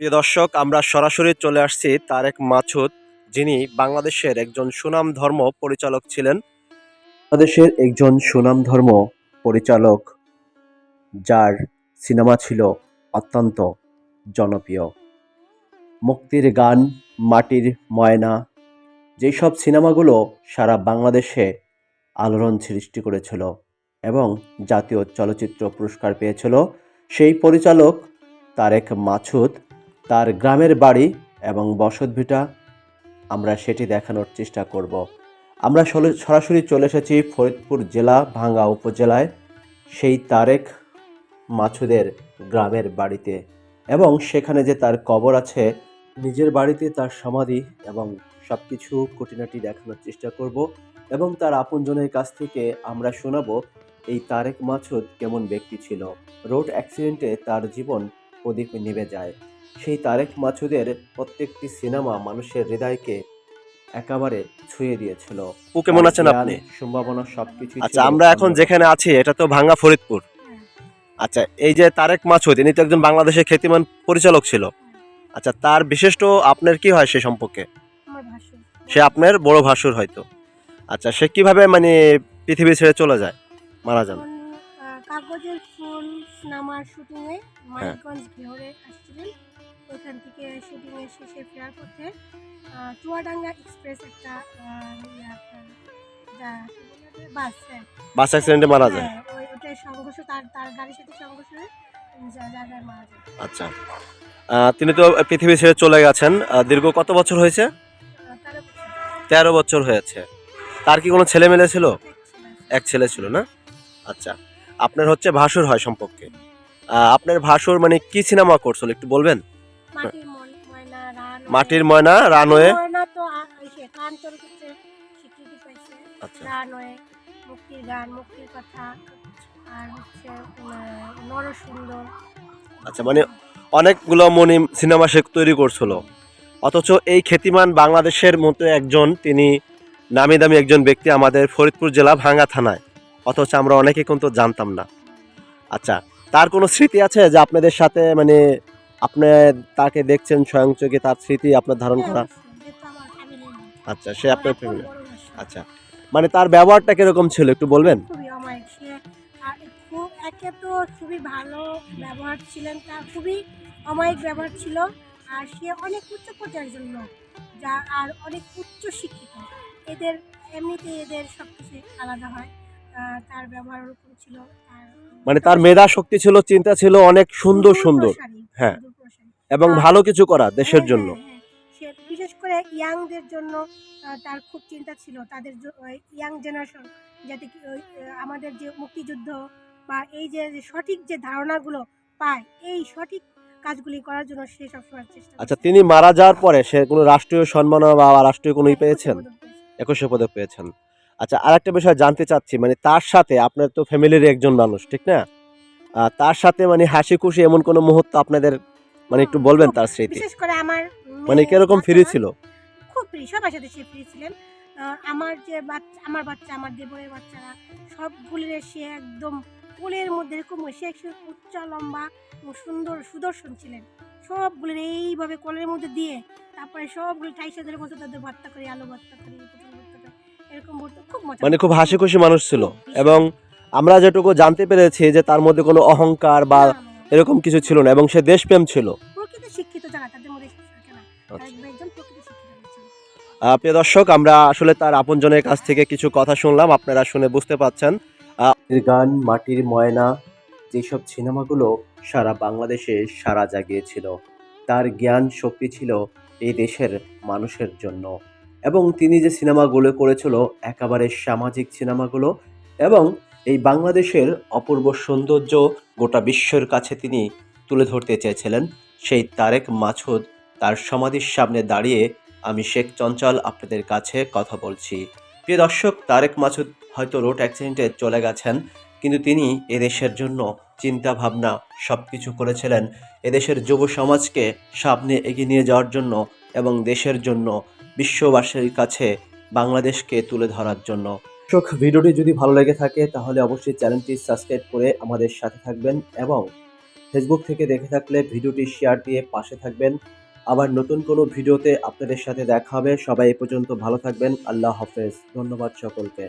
প্রিয় দর্শক, আমরা সরাসরি চলে আসছি তারেক মাছুদ, যিনি বাংলাদেশের একজন সুনাম ধর্ম পরিচালক ছিলেন। বাংলাদেশের একজন সুনাম ধর্ম পরিচালক, যার সিনেমা ছিল অত্যন্ত জনপ্রিয়। মুক্তির গান, মাটির ময়না, যেসব সিনেমাগুলো সারা বাংলাদেশে আলোড়ন সৃষ্টি করেছিল এবং জাতীয় চলচ্চিত্র পুরস্কার পেয়েছিল, সেই পরিচালক তারেক মাছুদ তার গ্রামের বাড়ি এবং বসতভিটা আমরা সেটি দেখানোর চেষ্টা করব। আমরা সরাসরি চলে এসেছি ফরিদপুর জেলা ভাঙ্গা উপজেলায়, সেই তারেক মাছুদের গ্রামের বাড়িতে এবং সেখানে যে তার কবর আছে, নিজের বাড়িতে তার সমাধি এবং সব কিছু খুঁটিনাটি দেখানোর চেষ্টা করব এবং তার আপনজনের কাছ থেকে আমরা শোনাব এই তারেক মাছুদ কেমন ব্যক্তি ছিল। রোড অ্যাক্সিডেন্টে তার জীবন প্রদীপ নিভে যায়। সেই তারেক মাছুদের প্রত্যেকটি সিনেমা মানুষের হৃদয়কে একেবারে ছুঁয়ে দিয়েছিল। ও কেমন আছেন আপনি? সম্ভাবনা সবকিছু আচ্ছা আমরা এখন যেখানে আছি এটা তো ভাঙ্গা ফরিদপুর। আচ্ছা এই যে তারেক মাছুদ ইনি তো একজন বাংলাদেশের খ্যাতিমান পরিচালক ছিল। আচ্ছা তার বিশিষ্ট আপনার কি হয় সে সম্পর্কে? সে আপনার বড় ভাসুর হয়তো। আচ্ছা সে কীভাবে মানে পৃথিবী ছেড়ে চলে যায়? মারা যান। কাগজের সিনেমার শুটিংয়ে মানিকগঞ্জ ঘেহরে আসছিলেন। ওইখান থেকে শেষে ফেরার পথে চুয়াডাঙ্গা এক্সপ্রেস একটা ইয়ে? বাস বাস অ্যাক্সিডেন্টে মারা যায়। হ্যাঁ, ওই ওটাই সংঘর্ষ তার তার গাড়ির সাথে সংঘর্ষ হয়ে জায়গায় মারা যায়। আচ্ছা। তিনি তো পৃথিবী ছেড়ে চলে গেছেন। দীর্ঘ কত বছর হয়েছে? তেরো বছর। হয়েছে। তার কি কোনো ছেলে? মেলে ছিল। এক ছেলে ছিল না? আচ্ছা। আপনার হচ্ছে ভাসুর হয় সম্পর্কে। আহ, আপনার ভাসুর মানে কি সিনেমা করছিল একটু বলবেন? মাটির ময়না রানওয়ে? আচ্ছা। মুক্তির গান মুক্তির কথা আর হচ্ছে নরসুন্দর আচ্ছা মানে অনেকগুলো মনি সিনেমা সে তৈরি করছিল। অথচ এই খ্যাতিমান বাংলাদেশের মতো একজন তিনি নামি দামি একজন ব্যক্তি আমাদের ফরিদপুর জেলা ভাঙ্গা থানায়। অথচ আমরা অনেকে কিন্তু জানতাম না। আচ্ছা তার কোনো স্মৃতি আছে যে আপনাদের সাথে মানে আপনি তাকে দেখছেন স্বয়ং চোখে তার স্মৃতি আপনার ধারণ করা। আচ্ছা সে আপনার ভাসুর। আচ্ছা মানে তার ব্যবহারটা কীরকম ছিল একটু বলবেন? খুব একে তো খুবই ভালো ব্যবহার ছিলেন তার খুবই অমায়িক ব্যবহার ছিল। আর সে অনেক উচ্চ পর্যায়ের জন্য যা আর অনেক উচ্চ শিক্ষিত। এদের এমনিতে এদের সব কিছু আলাদা হয়। তার ব্যবহার ওরকম ছিল মানে তার মেধা শক্তি ছিল চিন্তা ছিল অনেক সুন্দর সুন্দর। হ্যাঁ। এবং ভালো কিছু করা দেশের হ্যাঁ, জন্য। হ্যাঁ, হ্যাঁ। সে বিশেষ করে ইয়াংদের জন্য তার খুব চিন্তা ছিল। তাদের ইয়াং জেনারেশন যাতে আমাদের যে মুক্তিযুদ্ধ বা এই যে সঠিক যে ধারণাগুলো পায় এই সঠিক কাজগুলি করার জন্য সে সবসময় চেষ্টা আচ্ছা তিনি মারা যাওয়ার পরে সে কোনো রাষ্ট্রীয় সম্মাননা বা রাষ্ট্রীয় কোনো হ্যাঁ, পেয়েছেন? একুশে পদক পেয়েছেন। আচ্ছা আরেকটা বিষয় জানতে চাচ্ছি মানে তার সাথে আপনার তো ফ্যামিলির একজন মানুষ ঠিক না? তার সাথে মানে হাসি খুশি এমন কোনো মুহূর্ত আপনাদের মানে একটু বলবেন তার স্মৃতি? বিশেষ করে আমার মানে কীরকম ফ্রি ছিল? খুব ফ্রি সবার সাথে সে ফ্রি ছিলেন। আমার যে বাচ্চা আমার বাচ্চা আমার দেবরের বাচ্চারা সবগুলির সে একদম কোলের মধ্যে এরকম সে একটু উচ্চ লম্বা ও সুন্দর সুদর্শন ছিলেন। সবগুলির এইভাবে কোলের মধ্যে দিয়ে তারপরে সবগুলো ঠাইসে ধরে বলতো তাদের ভর্তা করে আলো ভর্তা করি মানে খুব হাসি খুশি মানুষ ছিল। এবং আমরা যেটুকু জানতে পেরেছি যে তার মধ্যে কোনো অহংকার বা। এরকম কিছু ছিল না এবং সে দেশপ্রেম ছিল। আচ্ছা। প্রিয় দর্শক আমরা আসলে তার আপনজনের কাছ থেকে কিছু কথা শুনলাম আপনারা শুনে বুঝতে পাচ্ছেন। গান মাটির ময়না যেসব সিনেমাগুলো সারা বাংলাদেশে সারা জাগিয়েছিল তার জ্ঞান শক্তি ছিল এই দেশের মানুষের জন্য। এবং তিনি যে সিনেমাগুলো করেছিল, একেবারে সামাজিক সিনেমাগুলো এবং এই বাংলাদেশের অপূর্ব সৌন্দর্য গোটা বিশ্বের কাছে তিনি তুলে ধরতে চেয়েছিলেন, সেই তারেক মাছুদ তার সমাধির সামনে দাঁড়িয়ে আমি শেখ চঞ্চল আপনাদের কাছে কথা বলছি। প্রিয় দর্শক, তারেক মাসুদ হয়তো রোড অ্যাক্সিডেন্টে চলে গেছেন, কিন্তু তিনি এদেশের জন্য চিন্তা ভাবনা সব কিছু করেছিলেন। এদেশের যুব সমাজকে সামনে এগিয়ে নিয়ে যাওয়ার জন্য এবং দেশের জন্য বিশ্ববাসীর কাছে বাংলাদেশকে তুলে ধরার জন্য। দর্শক, ভিডিওটি যদি ভালো লেগে থাকে, তাহলে অবশ্যই চ্যানেলটি সাবস্ক্রাইব করে আমাদের সাথে থাকবেন এবং ফেসবুক থেকে দেখে থাকলে ভিডিওটি শেয়ার দিয়ে পাশে থাকবেন। আবার নতুন কোনো ভিডিওতে আপনাদের সাথে দেখা হবে। সবাই এ পর্যন্ত ভালো থাকবেন। আল্লাহ হাফেজ। ধন্যবাদ সকলকে।